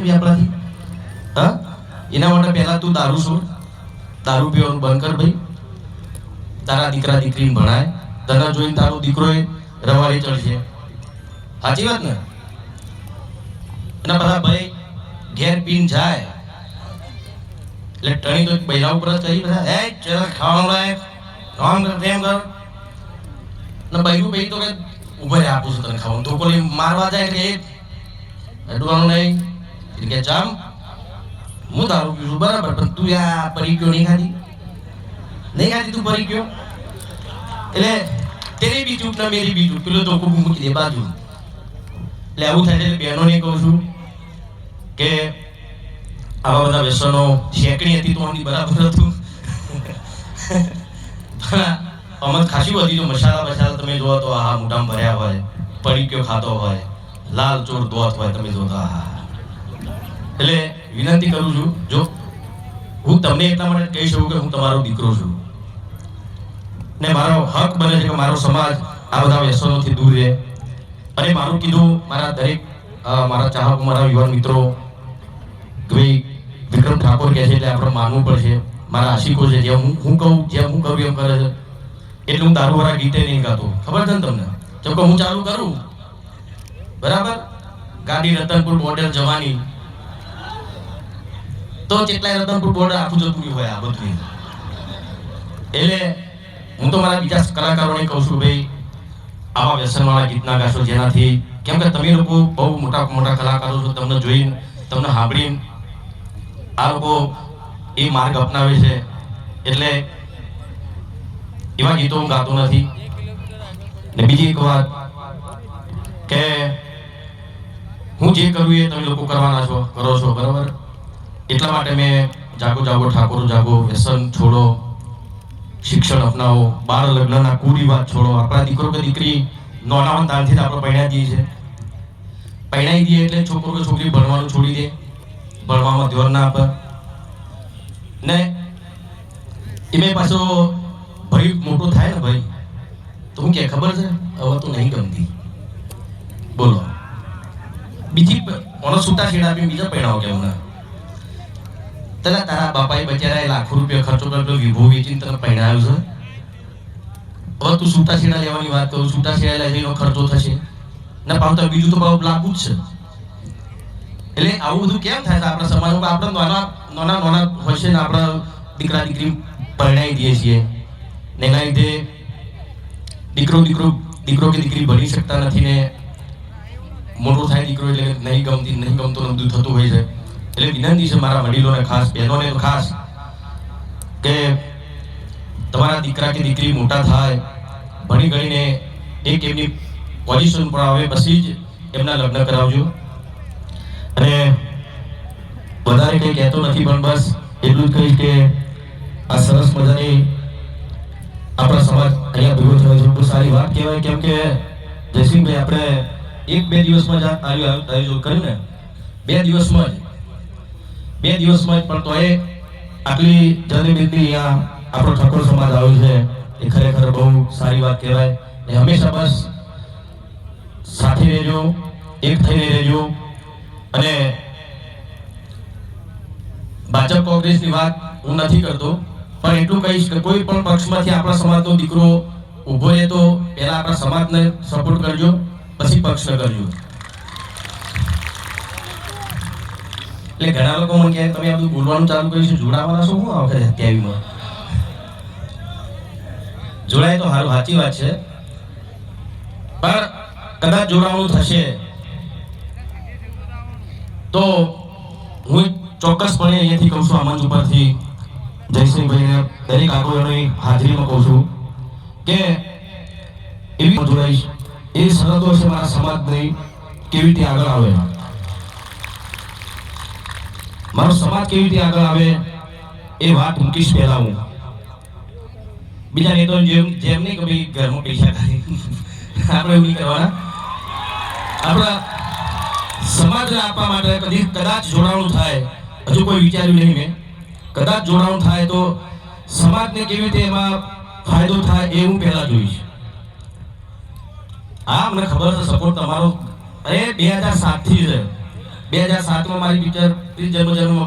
બી આપણાથી હા? એના માટે પહેલા તું દારૂ છોડ દારૂ પીવાનું બંધ કર ભાઈ. તારા દીકરા દીકરીને ભણાય. તને જોઈને તારો દીકરો એ રવાડે ચડશે. સાચી વાત ને? અને બધા ભાઈ ઘેર પીન જાય. એટલે ટણી તો બૈરા ઉપર જ કહી બધા. હે ચલ, ખાવાનું લાય. કામ કર તેમ કર. ને બૈરું ભાઈ તો કે, ઊભા રહે આપું છું તને ખાવાનું. તો કોઈ મારવા જાય કે અડવાનું નહીં. એટલે જામ હું દારૂ પીવું બરાબર પણ તું આ પરી ગયો નહીં ખાધી નહીં ખાધી તું પરી ગયો એટલે તેરી બી ચૂપ ના મેરી બી ચૂપ પેલો ખૂબ મૂકી દે બાજુ એટલે આવું થાય એટલે બહેનોને કહું છું કે આવા બધા વ્યસનો શેકણી હતી તો આમની બરાબર હતું અમત ખાસી બધી જો મસાલા મસાલા તમે જોવો તો આ મોઢામાં ભર્યા હોય પડીક્યો ખાતો હોય લાલ ચોર દોત હોય તમે જોતા આહા. એટલે વિનંતી કરું છું, જો હું તમને એટલા માટે કહી શકું કે હું તમારો દીકરો છું. ને મારો હક બને છે કે મારો સમાજ આ બધા વ્યસનોથી દૂર રહે. અને મારું કીધું, મારા દરેક મારા ચાહકો, મારા યુવાન મિત્રો, ભાઈ વિક્રમ ઠાકોર કહે છે એટલે આપણે માનવું પડશે. મારા આશિકો છે જે હું હું કહું જે હું કહું એમ કરે છે. એટલે હું દારૂવાળા ગીતે નહીં ગાતો. ખબર છે ને તમને? જો કે હું ચાલુ કરું. બરાબર? ગાડી રતનપુર બોર્ડર જવાની. તો કેટલાય રતનપુર બોર્ડર આખું જતું હોય આ બધું એટલે હું તો મારા બીજા કલાકારોને કહું છું, ભાઈ, આવા વ્યસનવાળા ગીતના ગાશો જેનાથી કેમ કે તમે લોકો બહુ મોટા મોટા કલાકારો છો, તમને જોઈને તમને સાંભળીને આ લોકો એ માર્ગ અપનાવે છે. એટલે એવા ગીતો હું ગાતો નથી. ને બીજી એક વાત કે હું જે કરું એ તમે લોકો કરવાના છો, કરો છો, બરાબર? એટલા માટે મેં જાગો જાગો ઠાકોર, જાગો વ્યસન છોડો, શિક્ષણ અપનાવો, બાળ લગ્નના કુરિવાજ છોડો, આપણા દીકરો કે દીકરી નોનાવન તાનથી આપણે પરણ્યા દઈએ છે પરણાઈ દઈએ એટલે છોકરો કે છોકરી ભણવાનું છોડી દે, ભણવામાં ધ્યાન ના આપે. ને એમે પાછો ભાઈ મોટો થાય ને ભાઈ તો હું કે ખબર છે? હવે તો નહીં ગમતી. બોલો. બીજી ઓનો છૂટા છેડા બીજા પહેણાવો કે મને તને તારા બાપાએ બચારા લાખો રૂપિયા ખર્ચો કર્યો વિભો વેચીને તને પહેણાવ્યો છે? હવે તું છૂટા છેડા લેવાની વાત કરું છૂટા છેડા લે એનો ખર્ચો થશે. ને, પાછું તો બીજું તો પાછું લાગુ જ છે. એટલે આવું બધું કેમ થાય આપણા સમાજમાં આપણે નાના નાના નાના હોય છે ને આપણા દીકરા, દીકરી પરણાવી દઈએ છીએ. ને એના લીધે દીકરો દીકરો દીકરો કે દીકરી ભણી શકતા નથી ને મોટો થાય દીકરો એટલે નહીં ગમતી, નહીં ગમતો ને બધું થતું હોય છે. એટલે વિનંતી છે મારા વડીલોને ખાસ, બહેનોને ખાસ, કે તમારા દીકરા કે દીકરી મોટા થાય, ભણી ગઈને એક એમની પોઝિશન પર આવે, પછી જ એમના લગ્ન કરાવજો. અને વધારે કંઈ કહેતો નથી, પણ બસ એટલું જ કહીશ કે આ સરસ મજાની આપણા સમાજ અહીંયા ભેગો થયો છે. બહુ સારી વાત કહેવાય, કેમ કે જયસિંહભાઈ આપણે એક બે દિવસમાં જ આયોજન કર્યું ને. બે દિવસમાં જ બે દિવસમાં પણ તોય આટલી જનમેદની અહીંયા આપણો ઠાકોર સમાજ આવ્યો છે. એ ખરેખર બહુ સારી વાત કહેવાય. એ હંમેશા બસ સાથે રહેજો, એક થઈને રહેજો. અને ભાજપ કોંગ્રેસની વાત હું નથી કરતો, પણ એટલું કહીશ કે કોઈ પણ પક્ષમાંથી આપણા સમાજનો દીકરો ઊભો રહે તો પહેલાં આપણા સમાજને સપોર્ટ કરજો, પછી પક્ષને કરજો. એટલે ઘણા લોકો મને કહે, તમે આ બધું બોલવાનું ચાલુ કર્યું છે, જોડાવાના છો? હું આ વખતે સત્યાવીમાં જોડાય તો સારું સાચી વાત છે. પણ કદાચ જોડાવાનું થશે. તો હું ચોક્કસપણે અહીંયાથી કહું છું, આ મંચ ઉપરથી જયસિંહભાઈને દરેક આગેવાનોની હાજરીમાં કહું છું કે એવી જોડાઈશ. એ શરતો છે મારા સમાજની કેવી રીતે આગળ આવે. મારો સમાજ કેવી રીતે આગળ આવે એ વાત મૂકીશ પહેલા હું. બીજા નેતો જેમ જેમ નહીં કે ભાઈ ઘરમાં પૈસા ખાય આપણે એવું નહીં કરવાના. આપણા સમાજને આપવા માટે કદી કદાચ જોડાણું થાય. હજુ કોઈ વિચાર્યું નહીં મેં. કદાચ જોડાણું થાય તો સમાજને કેવી રીતે એમાં ફાયદો થાય એ હું પહેલા જોઈશ. હા મને ખબર છે સપોર્ટ તમારો. અરે, બે હજાર સાતથી છે બે હજાર સાતમાં મારી પિક્ચર જન્મ જન્મ